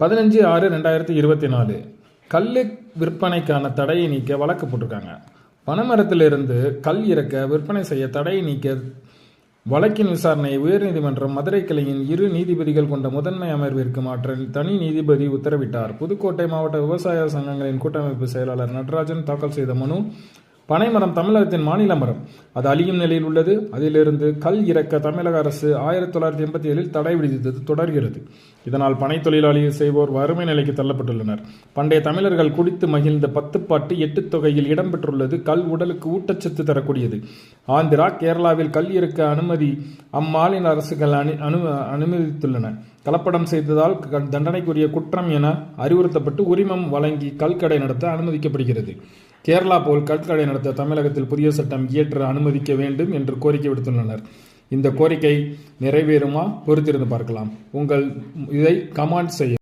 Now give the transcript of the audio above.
பதினஞ்சு ஆறு ரெண்டாயிரத்தி இருபத்தி நாலு. கல் விற்பனைக்கான தடையை நீக்க வழக்கு போட்டிருக்காங்க. பனைமரத்திலிருந்து கல் இறக்க விற்பனை செய்ய தடையை நீக்க வழக்கின் விசாரணையை உயர்நீதிமன்றம் மதுரை கிளையின் இரு நீதிபதிகள் கொண்ட முதன்மை அமர்விற்கு மாற்ற தனி நீதிபதி உத்தரவிட்டார். புதுக்கோட்டை மாவட்ட விவசாய சங்கங்களின் கூட்டமைப்பு செயலாளர் நடராஜன் தாக்கல் செய்த மனு பனைமரம் தமிழகத்தின் மாநில மரம். அது அழியும் நிலையில் உள்ளது. அதிலிருந்து கல் இறக்க தமிழக அரசு ஆயிரத்தி தொள்ளாயிரத்தி எண்பத்தி ஏழில் தடை விதித்தது தொடர்கிறது. இதனால் பனை தொழிலாளி செய்வோர் வறுமை நிலைக்கு தள்ளப்பட்டுள்ளனர். பண்டைய தமிழர்கள் குடித்து மகிழ்ந்த பத்துப்பாட்டு எட்டு தொகையில் இடம்பெற்றுள்ளது. கல் உடலுக்கு ஊட்டச்சத்து தரக்கூடியது. ஆந்திரா கேரளாவில் கல் இருக்க அனுமதி அம்மாநில அரசுகள் அனு அனு அனுமதித்துள்ளன. கலப்படம் செய்ததால் க- தண்டனைக்குரிய குற்றம் என அறிவுறுத்தப்பட்டு உரிமம் வழங்கி கல்கடை நடத்த அனுமதிக்கப்படுகிறது. கேரளா போல் கல்கடை நடத்த தமிழகத்தில் புதிய சட்டம் இயற்ற அனுமதிக்க வேண்டும் என்று கோரிக்கை விடுத்துள்ளனர். இந்த கோரிக்கை நிறைவேறுமா? பொறுத்திருந்து பார்க்கலாம். உங்கள் இதை கமாண்ட் செய்ய